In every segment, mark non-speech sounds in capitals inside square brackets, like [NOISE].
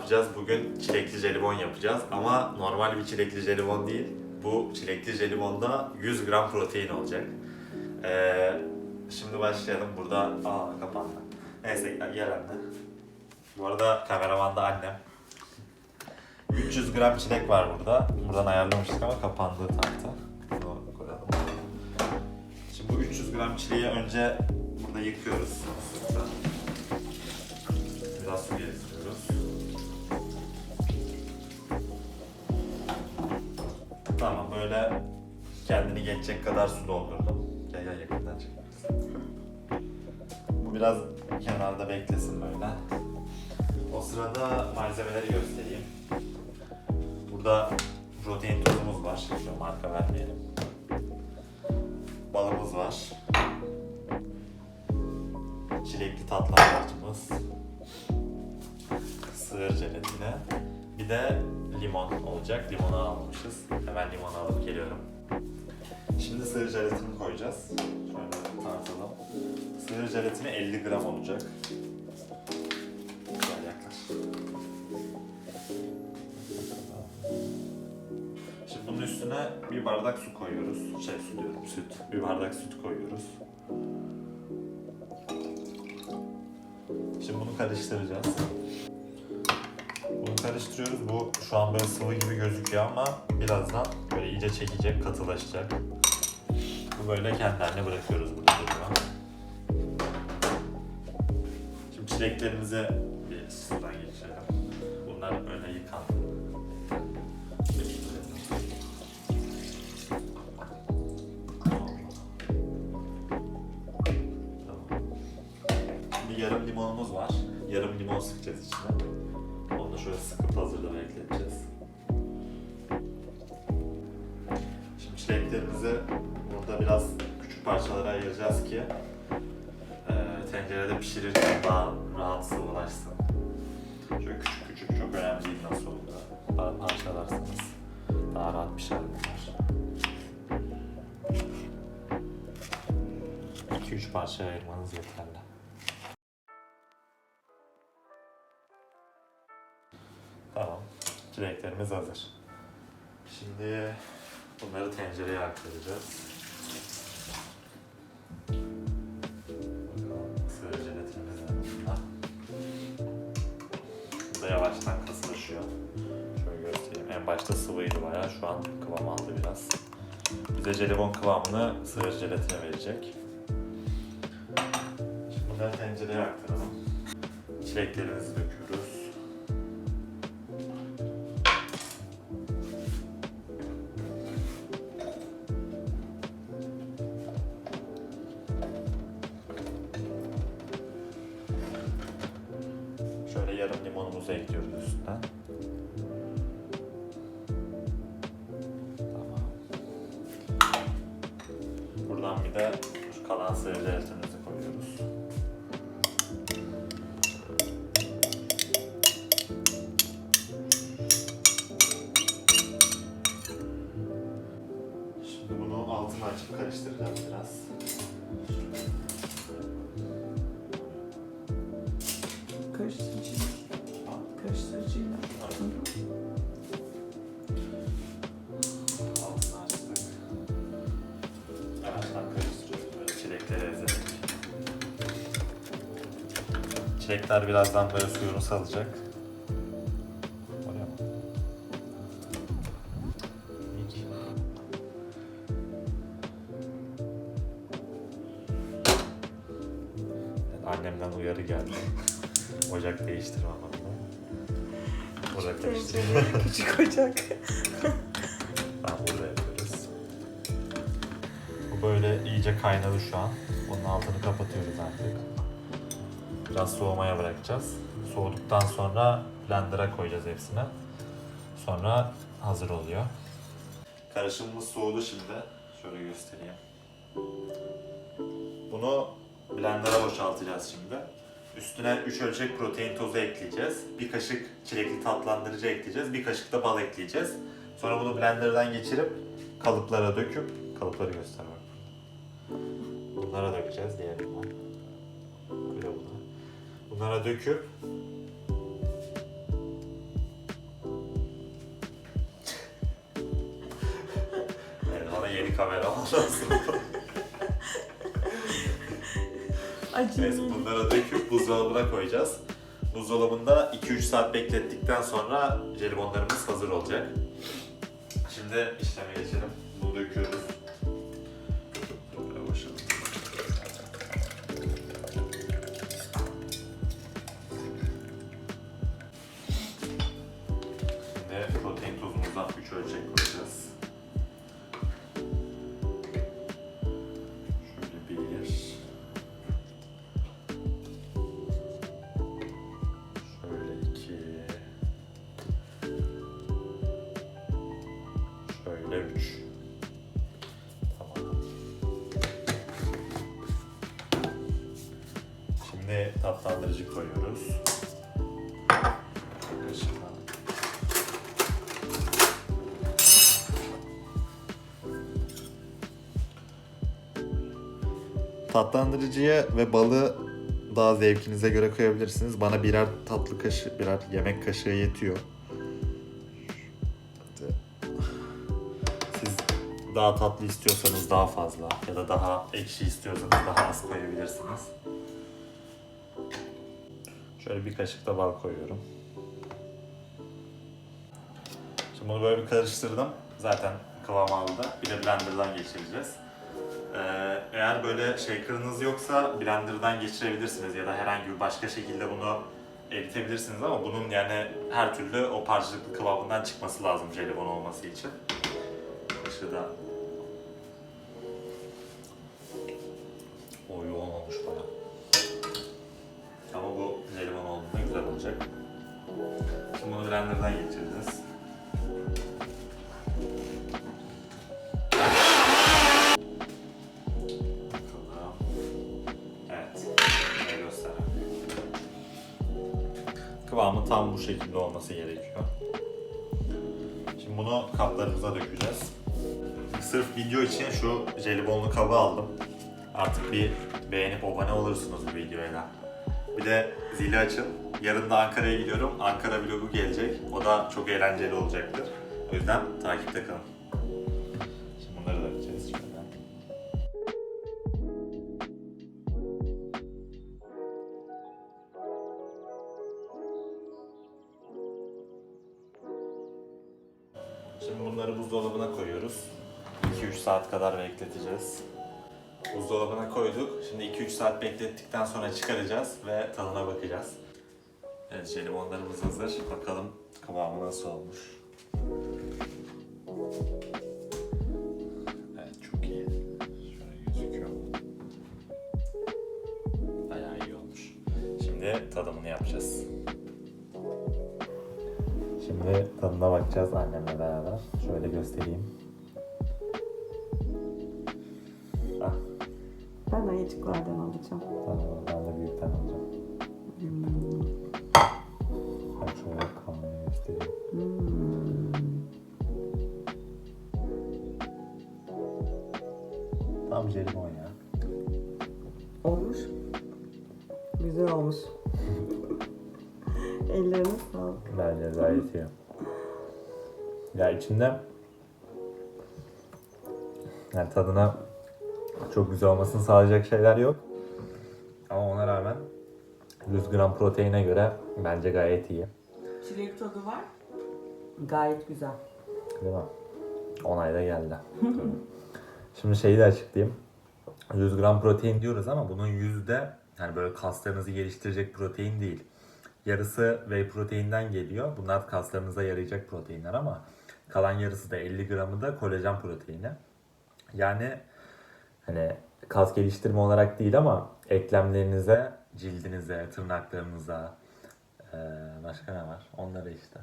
yapacağız? Bugün çilekli jelibon yapacağız ama normal bir çilekli jelibon değil. Bu çilekli jelibonda 100 gram protein olacak. Ee, şimdi başlayalım. Burada aa kapandı. Neyse gel anne. Bu arada kameraman annem. 300 gram çilek var burada. Buradan ayarlamıştık ama kapandı tahta. Bunu koyalım. Şimdi bu 300 gram çileği önce burada yıkıyoruz. Biraz su gezdiriyoruz. Tamam böyle kendini geçecek kadar su doldurdum. Gel gel yakından çek. Bu biraz kenarda beklesin böyle. O sırada malzemeleri göstereyim. Burada protein tozumuz var. Şöyle marka vermeyelim. Balımız var. Çilekli tatlı harcımız. Sığır jelatini. Bir de limon olacak. Limonu almışız. Hemen limonu alıp geliyorum. Şimdi sığır jelatini koyacağız. Şöyle tartalım. Sığır jelatini 50 gram olacak. Gel yaklaş. Şimdi bunun üstüne bir bardak su koyuyoruz. Şey su diyorum, süt. Bir bardak süt koyuyoruz. Şimdi bunu karıştıracağız. Karıştırıyoruz. Bu şu an böyle sıvı gibi gözüküyor ama birazdan böyle iyice çekecek, katılaşacak. Bu böyle kendi bırakıyoruz burada duruyor. Şimdi çileklerimizi bir sudan geçirelim. Bunlar böyle yıkan. Tamam. Şimdi yarım limonumuz var. Yarım limon sıkacağız içine. Şöyle sıkıp hazırda bekleteceğiz. Şimdi çileklerimizi burada biraz küçük parçalara ayıracağız ki e, tencerede pişirirken daha rahat sıvılaşsın. Şöyle küçük küçük çok önemli değil nasıl. Daha parçalarsanız daha rahat pişer bunlar. 2-3 parçaya ayırmanız yeterli. Çileklerimiz hazır. Şimdi bunları tencereye aktaracağız. Sığır jelatinimiz bunda. Bu da yavaştan kasılaşıyor. Şöyle göstereyim. En başta sıvıydı bayağı. Şu an kıvam aldı biraz. Bize jelibon kıvamını sığır jelatine verecek. Şimdi bunları tencereye aktaralım. Çileklerimizi döküyoruz. Bir de kalan jelatinimizi koyuyoruz. Şimdi bunu altını açıp karıştıracağız biraz. Çilekler birazdan böyle suyunu salacak. Annemden uyarı geldi. [LAUGHS] Ocak değiştirme bana. Ocak değiştirme. [LAUGHS] Küçük ocak. Tamam burada yapıyoruz. Bu böyle iyice kaynadı şu an. Bunun altını kapatıyoruz artık. Biraz soğumaya bırakacağız. Soğuduktan sonra blender'a koyacağız hepsini. Sonra hazır oluyor. Karışımımız soğudu şimdi. Şöyle göstereyim. Bunu blender'a boşaltacağız şimdi. Üstüne 3 ölçek protein tozu ekleyeceğiz. Bir kaşık çilekli tatlandırıcı ekleyeceğiz. Bir kaşık da bal ekleyeceğiz. Sonra bunu blenderdan geçirip kalıplara döküp kalıpları göster bak. Bunlara dökeceğiz diğerinden. Bir de buna bunlara döküp yani ona yeni kamera lazım. Neyse bunlara döküp buzdolabına koyacağız. Buzdolabında 2-3 saat beklettikten sonra jelibonlarımız hazır olacak. Şimdi işleme geçelim. Bunu döküyoruz. Protein tozumuzdan 3 ölçek koyacağız. Şöyle bir, Şöyle iki. Şöyle üç. Tamam. Şimdi tatlandırıcı koyuyoruz. Tatlandırıcıya ve balı daha zevkinize göre koyabilirsiniz. Bana birer tatlı kaşığı, birer yemek kaşığı yetiyor. Siz daha tatlı istiyorsanız daha fazla ya da daha ekşi istiyorsanız daha az koyabilirsiniz. Şöyle bir kaşık da bal koyuyorum. Şimdi bunu böyle bir karıştırdım. Zaten kıvam aldı. Bir de blenderdan geçireceğiz. Ee, eğer böyle shaker'ınız yoksa blenderdan geçirebilirsiniz ya da herhangi bir başka şekilde bunu eritebilirsiniz ama bunun yani her türlü o parçacıklı kıvamından çıkması lazım jelibon olması için. Işığı da şekilde olması gerekiyor. Şimdi bunu kaplarımıza dökeceğiz. Sırf video için şu jelibonlu kabı aldım. Artık bir beğenip abone olursunuz bu videoya. Bir de zili açın. Yarın da Ankara'ya gidiyorum. Ankara vlogu gelecek. O da çok eğlenceli olacaktır. O yüzden takipte kalın. Şimdi bunları buzdolabına koyuyoruz. 2-3 saat kadar bekleteceğiz. Buzdolabına koyduk. Şimdi 2-3 saat beklettikten sonra çıkaracağız ve tadına bakacağız. Evet jelibonlarımız hazır. Bakalım kıvamı nasıl olmuş. Evet çok iyi. Şöyle gözüküyor. Bayağı iyi olmuş. Şimdi tadımını yapacağız. Şimdi tadına bakacağız annemle beraber. Şöyle göstereyim. Ah, Ben ayıcıklardan alacağım. tamam ben de büyükten alacağım. Hmm. Ben şöyle kamerayı göstereyim. Hmm. Tam jelibon ya. Olmuş. Güzel olmuş. [LAUGHS] Ellerine sağlık. Bence gayet iyi. Ya içinde yani tadına çok güzel olmasını sağlayacak şeyler yok. Ama ona rağmen 100 gram proteine göre bence gayet iyi. Çilek tadı var. Gayet güzel. Değil mi? 10 ayda geldi. [LAUGHS] Şimdi şeyi de açıklayayım. 100 gram protein diyoruz ama bunun yüzde yani böyle kaslarınızı geliştirecek protein değil. Yarısı whey proteinden geliyor. Bunlar kaslarınıza yarayacak proteinler ama kalan yarısı da 50 gramı da kolajen proteini. Yani hani kas geliştirme olarak değil ama eklemlerinize, cildinize, tırnaklarınıza, eee, başka ne var? Onlara işte.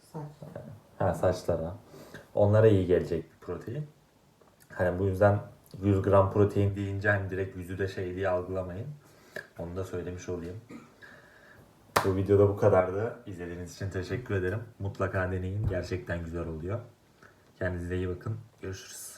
Saçlar. Ha saçlara. Onlara iyi gelecek bir protein. Hani bu yüzden 100 gram protein deyince hani direkt yüzü de şey diye algılamayın. Onu da söylemiş olayım. Bu videoda bu kadardı. İzlediğiniz için teşekkür ederim. Mutlaka deneyin. Gerçekten güzel oluyor. Kendinize iyi bakın. Görüşürüz.